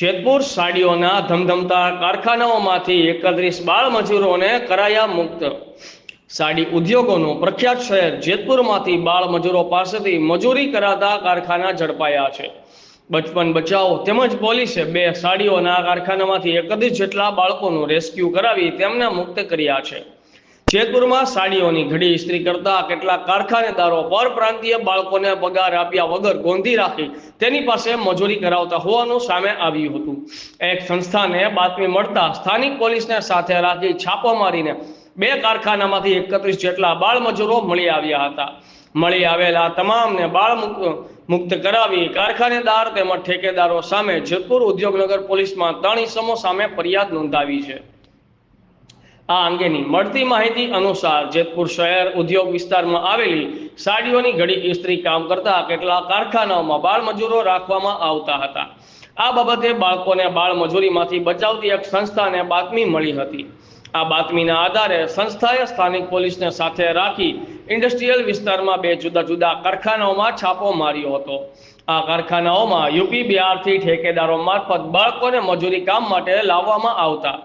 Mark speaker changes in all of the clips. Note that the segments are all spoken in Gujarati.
Speaker 1: જેતપુર સાડીઓના ધમધમતા કારખાનાઓમાંથી એકત્રીસ બાળ મજૂરોને કરાયા મુક્ત. સાડી ઉદ્યોગોનું પ્રખ્યાત શહેર જેતપુરમાંથી બાળ મજૂરો પાસેથી મજૂરી કરાતા કારખાના ઝડપાયા છે. બચપન બચાવો તેમજ પોલીસે બે સાડીઓના કારખાનામાંથી એકત્રીસ જેટલા બાળકોનું રેસ્ક્યુ કરાવી તેમને મુક્ત કર્યા છે. જેતપુરમાં સાડીઓની ઘડી ઇસ્ત્રી કરતા કેટલાક કારખાનેદારો પરપ્રાંતીય બાળકોને પગાર આપ્યા વગર ગોંધી રાખી તેની પાસે મજૂરી કરાવતા હોવાનું સામે આવ્યું હતું. એક સંસ્થાને બાતમી મળતા સ્થાનિક પોલીસને સાથે રાખી છાપો મારીને બે કારખાનામાંથી એકત્રીસ જેટલા બાળ મજૂરો મળી આવ્યા હતા. મળી આવેલા તમામને બાળ મુક્ત કરાવી કારખાનેદાર તેમજ ઠેકેદારો સામે જેતપુર ઉદ્યોગનગર પોલીસમાં ત્રણ ઇસમો સામે ફરિયાદ નોંધાવી છે. આ અંગેની મળતી માહિતી અનુસાર જેતપુર શહેર ઉદ્યોગ વિસ્તારમાં આવેલી સાડીઓની ઘડી ઇસ્ત્રી કામ કરતા કેટલાક કારખાનાઓમાં બાળમજૂરો રાખવામાં આવતા હતા. આ બાબતે બાળકોને બાળમજૂરીમાંથી બચાવતી એક સંસ્થાને બાતમી મળી હતી. આ બાતમીના આધારે સંસ્થાએ સ્થાનિક પોલીસને સાથે રાખી ઇન્ડસ્ટ્રીયલ વિસ્તારમાં બે જુદા જુદા કારખાનાઓમાં છાપો માર્યો હતો. આ કારખાનાઓમાં યુપી બિહારથી ઠેકેદારો મારફત બાળકોને મજૂરી કામ માટે લાવવામાં આવતા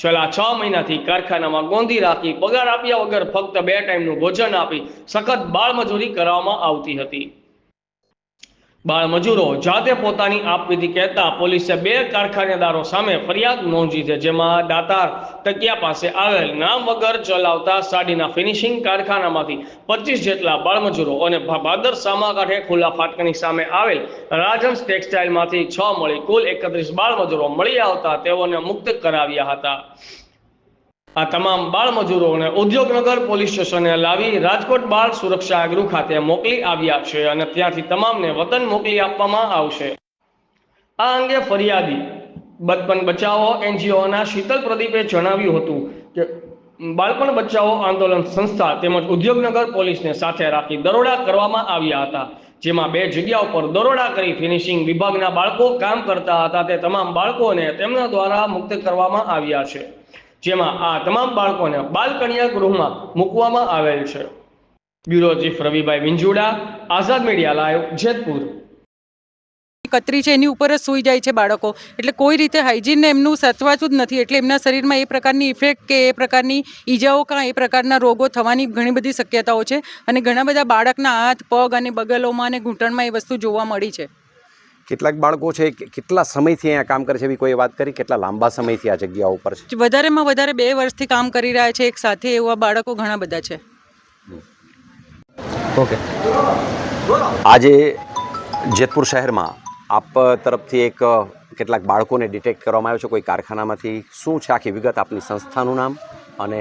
Speaker 1: છેલ્લા છ મહિનાથી કારખાનામાં ગોંધી રાખી પગાર આપ્યા વગર ફક્ત બે ટાઈમનું ભોજન આપી સખત બાળમજૂરી કરવામાં આવતી હતી. બાળ મજૂરો જાતે પોતાની આપવીતી કહેતા પોલીસે બે કારખાનેદારો સામે ફરિયાદ નોંધી છે, જેમાં દાતાર તકિયા પાસે આવેલ નામ વગર ચલાવતા સાડીના ફિનિશિંગ કારખાનામાંથી પચીસ જેટલા બાળમજૂરો અને ભાદર સામાકાંઠે ખુલ્લા ફાટકની સામે આવેલ રાજહંસ ટેક્સટાઇલમાંથી છ મળી કુલ એકત્રીસ બાળમજૂરો મળી આવતા તેઓને મુક્ત કરાવ્યા હતા. આ તમામ બાળ મજૂરોને ઉદ્યોગનગર પોલીસ સ્ટેશને લાવી રાજકોટ બાળ સુરક્ષા ગૃહ ખાતે મોકલી આવ્યા છે અને ત્યાંથી તમામને વતન મોકલી આપવામાં આવશે. આ અંગે ફરિયાદી બચપન બચાવો એનજીઓના શીતલ પ્રદીપે જણાવ્યું હતું કે, બાળપણ બચાવો આંદોલન સંસ્થા તેમજ ઉદ્યોગનગર પોલીસને સાથે રાખી દરોડા કરવામાં આવ્યા હતા, જેમાં બે જગ્યા ઉપર દરોડા કરી ફિનિશિંગ વિભાગના બાળકો કામ કરતા હતા, તે તમામ બાળકોને તેમના દ્વારા મુક્ત કરવામાં આવ્યા છે. જેમાં આ તમામ બાળકોને બાલ કન્યા ગૃહમાં મૂકવામાં આવેલ છે. Bureau chief Ravibhai Vinjuda Azad media live, Jetpur.
Speaker 2: કતરી છે, એની ઉપર જ સૂઈ જાય છે બાળકો. એટલે કોઈ રીતે હાઇજીનને એમનું સચવાતું જ નથી. એટલે એમના શરીરમાં એ પ્રકારની ઇફેક્ટ કે એ પ્રકારની ઈજાઓ કાં એ પ્રકારના રોગો થવાની ઘણી બધી શક્યતાઓ છે. અને ઘણા બધા બાળકના હાથ, પગ અને બગલોમાં અને ઘૂંટણમાં એ વસ્તુ જોવા મળી છે.
Speaker 3: કેટલાક બાળકો છે કે કેટલા સમયથી અહીંયા કામ કરે છે એવી કોઈ વાત કરી? કેટલા લાંબા સમયથી આ જગ્યા ઉપર છે?
Speaker 2: વધારેમાં વધારે બે વર્ષથી કામ કરી રહ્યા છે એક સાથે એવા બાળકો ઘણા બધા છે.
Speaker 3: ઓકે. આજે જેતપુર શહેરમાં આપ તરફથી એક કેટલાક બાળકોને ડિટેક્ટ કરવામાં આવ્યો છે કોઈ કારખાનામાંથી. શું છે આખી વિગત આપની સંસ્થાનું નામ અને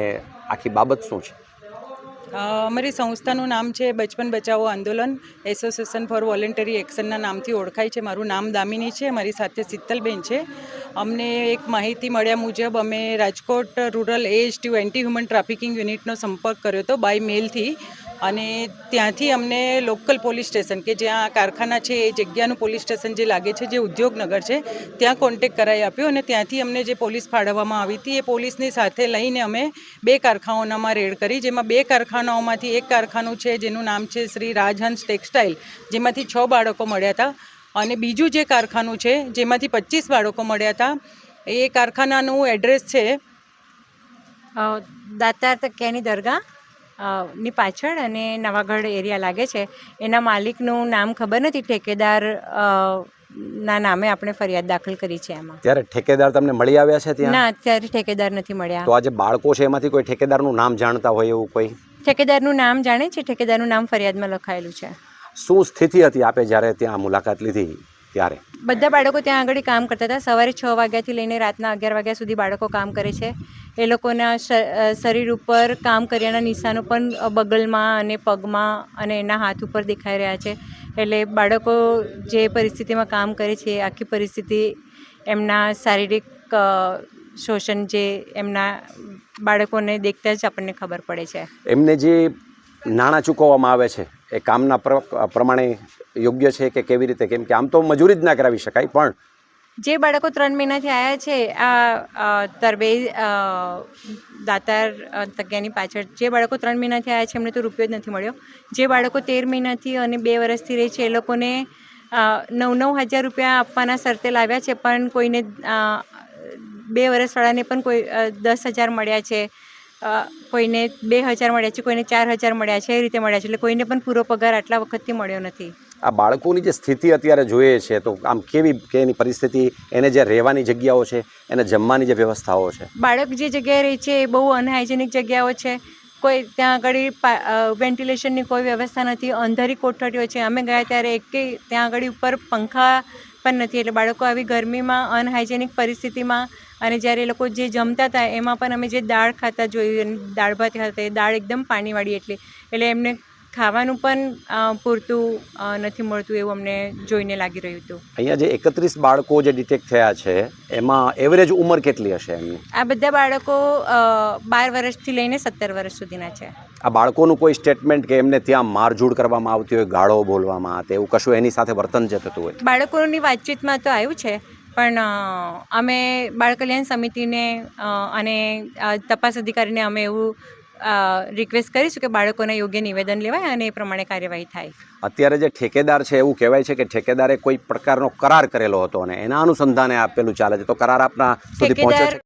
Speaker 3: આખી બાબત શું છે?
Speaker 2: અમારી સંસ્થાનું નામ છે બચપન બચાવો આંદોલન. એસોસિએશન ફોર વોલેન્ટરી એક્શનના નામથી ઓળખાય છે. મારું નામ દામિની છે, મારી સાથે શીતલબેન છે. અમને એક માહિતી મળ્યા મુજબ અમે રાજકોટ રૂરલ એજ ટુ એન્ટી હ્યુમન ટ્રાફિકિંગ યુનિટનો સંપર્ક કર્યો હતો બાય મેલથી અને ત્યાંથી અમને લોકલ પોલીસ સ્ટેશન કે જ્યાં કારખાના છે, એ જગ્યાનું પોલીસ સ્ટેશન જે લાગે છે, જે ઉદ્યોગનગર છે, ત્યાં કોન્ટેક કરાવી આપ્યો અને ત્યાંથી અમને જે પોલીસ ફાળવવામાં આવી હતી, એ પોલીસની સાથે લઈને અમે બે કારખાનાઓમાં રેડ કરી, જેમાં બે કારખાનાઓમાંથી એક કારખાનું છે, જેનું નામ છે શ્રી રાજહંસ ટેક્સટાઇલ, જેમાંથી છ બાળકો મળ્યા હતા અને બીજું જે કારખાનું છે, જેમાંથી પચીસ બાળકો મળ્યા હતા, એ કારખાનાનું એડ્રેસ છે
Speaker 4: દાતાર તકિયાની દરગાહ. ની પાછળ અને નવાગઢ એરિયા લાગે છે. એના માલિકનું નામ ખબર નથી. ઠેકેદાર ના નામે આપણે ફરિયાદ દાખલ કરી છે એમાં.
Speaker 3: ત્યારે ઠેકેદાર તમને મળી આવ્યા છે ત્યાં?
Speaker 4: ના અત્યારે ઠેકેદાર નથી મળ્યા.
Speaker 3: તો આજે બાળકો છે એમાંથી કોઈ ઠેકેદારનું નામ જાણતા હોય એવું કોઈ?
Speaker 4: ઠેકેદારનું નામ જાણે છે. ઠેકેદારનું નામ ફરિયાદમાં લખાયેલું છે.
Speaker 3: શું સ્થિતિ હતી આપે જ્યારે ત્યાં મુલાકાત લીધી ત્યારે?
Speaker 4: બધા બાળકો ત્યાં આગળ કામ કરતા હતા. સવારે છ વાગ્યાથી લઈને રાતના અગિયાર વાગ્યા સુધી બાળકો કામ કરે છે. એ લોકોના શરીર ઉપર કામ કર્યાના નિશાનો પણ બગલમાં અને પગમાં અને એના હાથ ઉપર દેખાઈ રહ્યા છે. એટલે બાળકો જે પરિસ્થિતિમાં કામ કરે છે આખી પરિસ્થિતિ એમના શારીરિક શોષણ જે એમના બાળકોને દેખતા જ આપણને ખબર પડે છે.
Speaker 3: એમને જે નાણાં ચૂકવવામાં આવે છે, એ કામના પ્રમાણે યોગ્ય છે કે કેવી રીતે? કેમ કે આમ તો મજૂરી જ ના કરાવી શકાય, પણ
Speaker 4: જે બાળકો ત્રણ મહિનાથી આવ્યા છે આ તરબે દાતાર અ, પાછળ જે બાળકો ત્રણ મહિનાથી આવ્યા છે એમને તો રૂપિયો જ નથી મળ્યો. જે બાળકો તેર મહિનાથી અને બે વર્ષથી રહે છે એ લોકોને નવ નવ હજાર રૂપિયા આપવાના શરતે લાવ્યા છે પણ કોઈને બે વર્ષવાળાને પણ કોઈ દસ હજાર મળ્યા છે કોઈને બે હજાર મળ્યા છે કોઈને ચાર હજાર મળ્યા છે એ રીતે મળ્યા છે એટલે કોઈને પણ પૂરો પગાર આટલા વખતથી મળ્યો નથી.
Speaker 3: આ બાળકોની જે સ્થિતિ અત્યારે જોઈએ છે, તો આમ કેવી કે એની પરિસ્થિતિ, એને જે રહેવાની જગ્યાઓ છે, એને જમવાની જે વ્યવસ્થાઓ છે?
Speaker 4: બાળક જે જગ્યાએ રહે છે એ બહુ અનહાઇજેનિક જગ્યાઓ છે. કોઈ ત્યાં આગળ વેન્ટિલેશનની કોઈ વ્યવસ્થા નથી, અંધારી કોઠડીઓ છે. અમે ગયા ત્યારે એકેય ત્યાં આગળ ઉપર પંખા પણ નથી, એટલે બાળકો આવી ગરમીમાં, અનહાઇજેનિક પરિસ્થિતિમાં અને જ્યારે એ લોકો જે જમતા હતા, એમાં પણ અમે જે દાળ ખાતા જોયું દાળ ભાત ખાતા દાળ એકદમ પાણીવાળી એટલી. એટલે એમને ખાવાનું પણ પૂરતું નથી મળતું એવું અમને જોઈને લાગી રહ્યું હતું.
Speaker 3: અહીંયા જે એકત્રીસ બાળકો જે ડિટેક્ટ થયા છે એમાં એવરેજ ઉંમર કેટલી હશે એમની?
Speaker 4: આ બધા બાળકો બાર વર્ષથી લઈને સત્તર વર્ષ સુધીના છે.
Speaker 3: આ બાળકોનું કોઈ સ્ટેટમેન્ટ કે એમને ત્યાં મારઝૂડ કરવામાં આવતી હોય ગાળો બોલવામાં આવે એવું કશું એની સાથે વર્તન જ થતું હોય?
Speaker 4: બાળકોની વાતચીતમાં તો આવ્યું છે પણ અમે બાળ કલ્યાણ સમિતિને અને તપાસ અધિકારીને અમે એવું રિક્વેસ્ટ કરીશું કે બાળકોના યોગ્ય નિવેદન લેવાય અને એ પ્રમાણે કાર્યવાહી થાય.
Speaker 3: અત્યારે જે ઠેકેદાર છે એવું કહેવાય છે કે ઠેકેદારે કોઈ પ્રકારનો કરાર કરેલો હતો અને એના અનુસંધાને આપેલું ચાલે છે. તો કરાર આપના સુધી પહોંચે છે?